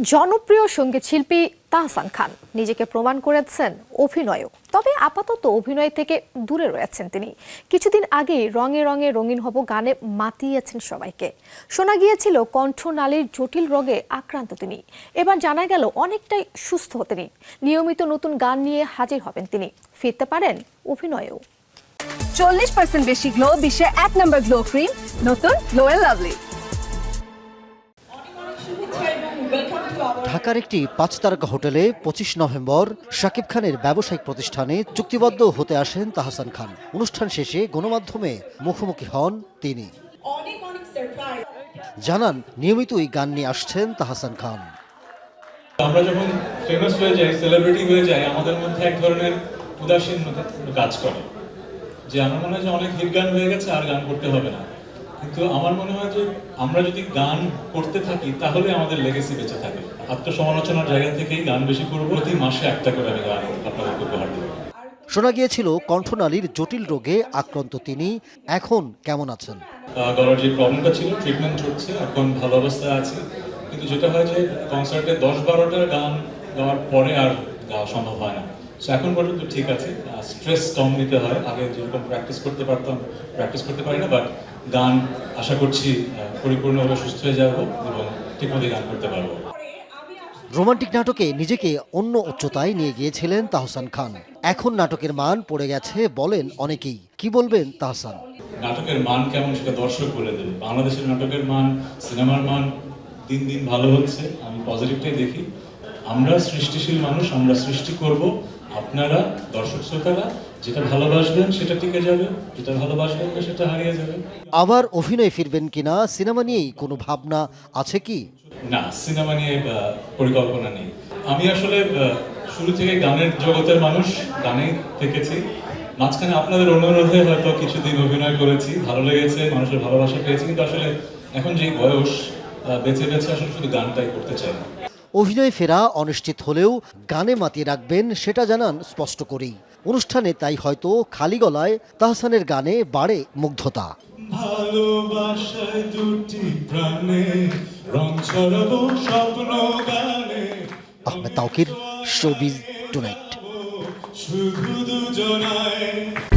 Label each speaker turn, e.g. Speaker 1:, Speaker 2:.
Speaker 1: জনপ্রিয় সংগীত শিল্পী তাহসান খান। নিজেকে প্রমাণ করেছেন অভিনয়ও। তবে আপাতত অভিনয় থেকে দূরে রয়েছেন তিনি। কিছুদিন আগেই রঙে রঙে রঙিন হব গানে মাতিয়েছেন সবাইকে। শোনা গিয়েছিল কণ্ঠনালীর জটিল রোগে আক্রান্ত তিনি। এবার জানা গেল অনেকটাই সুস্থ তিনি। নিয়মিত নতুন গান নিয়ে হাজির হবেন তিনি। ফিরতে পারেন অভিনয়েও।
Speaker 2: চল্লিশ পার্সেন্ট বেশি গ্লো বিশ্বের এক নম্বর গ্লো ক্রিম। নতুন, গ্লো লাভলি।
Speaker 3: ঢাকার একটি পাঁচ তারকা হোটেলে পঁচিশ নভেম্বর শাকিব খানের ব্যবসায়িক প্রতিষ্ঠানে চুক্তিবদ্ধ হতে আসেন তাহসান খান। অনুষ্ঠান শেষে গণমাধ্যমে মুখোমুখি হন তিনি। জানান নিয়মিতই গান নিয়ে আসছেন তাহসান খান।
Speaker 4: আমরা যখন ফেমাস হয়ে যাই সেলিব্রিটি হয়ে যাই আমাদের মধ্যে এক ধরনের উদাসীনতা কাজ করে। যে আমার মনে হয় যে অনেক হিট গান হয়ে গেছে আর গান করতে হবে না। কিন্তু আমার মনে হয় যে আমরা যদি গান করতে থাকি তাহলে আমাদের লেগেসি বেঁচে থাকে। আত্মসমালোচনার জায়গা থেকেই গান বেশি করব। প্রতি মাসে একটা করে আমি গান আপনাদেরকে উপহার দেবো।
Speaker 3: শোনা গিয়েছিল কণ্ঠনালীর জটিল রোগে আক্রান্ত তিনি। এখন কেমন আছেন?
Speaker 4: গলার যে প্রবলেমটা ছিল ট্রিটমেন্ট চলছে এখন ভালো অবস্থায় আছে। কিন্তু যেটা হয় যে কনসার্টে দশ বারোটা গান গাওয়ার পরে আর গাওয়া সম্ভব হয় না। সো এখন পর্যন্ত ঠিক আছে। স্ট্রেস কম নিতে হয়। আগে যেরকম প্র্যাকটিস করতে পারতাম প্র্যাকটিস করতে পারি না বাট গান আশা করছি পরিপূর্ণভাবে সুস্থ হয়ে যাব এবং ঠিকমতো গান করতে পারব।
Speaker 3: রোমান্টিক নাটকে নিজেকে অন্য উচ্চতায় নিয়ে গিয়েছিলেন তাহসান খান। এখন নাটকের মান পড়ে গেছে বলেন অনেকেই। কি বলবেন তাহসান?
Speaker 4: নাটকের মান কেমন সেটা দর্শক বলে দেবে। বাংলাদেশের নাটকের মান সিনেমার মান দিন দিন ভালো হচ্ছে। আমি পজিটিভটাই দেখি। আমরা সৃষ্টিশীল মানুষ আমরা সৃষ্টি করব। আপনারা দর্শক শ্রোতারা যেটা ভালোবাসবেন সেটা টিকে যাবে যেটা ভালোবাসবেন না সেটা হারিয়ে যাবে।
Speaker 3: আবার অভিনয়ে ফিরবেন কিনা সিনেমা নিয়েই কোনো ভাবনা আছে কি?
Speaker 4: না সিনেমা নিয়ে পরিকল্পনা নেই। আমি আসলে শুরু থেকে গানের জগতের মানুষ গানে থেকেছি। মাঝখানে আপনাদের অনুরোধে হয়তো কিছুদিন অভিনয় করেছি ভালো লেগেছে মানুষের ভালোবাসা পেয়েছি কিন্তু আসলে এখন যে বয়স বেঁচে বেঁচে আসলে শুধু গানটাই করতে চাই না।
Speaker 3: অভিনয়ে ফেরা অনিশ্চিত হলেও গানে মাতিয়ে রাখবেন সেটা জানান স্পষ্ট করেই। অনুষ্ঠানে তাই হয়তো খালি গলায় তাহসানের গানে বাড়ে মুগ্ধতা। Ahmed Tauquir showbiz tonight.
Speaker 4: শুধু দুজনায়।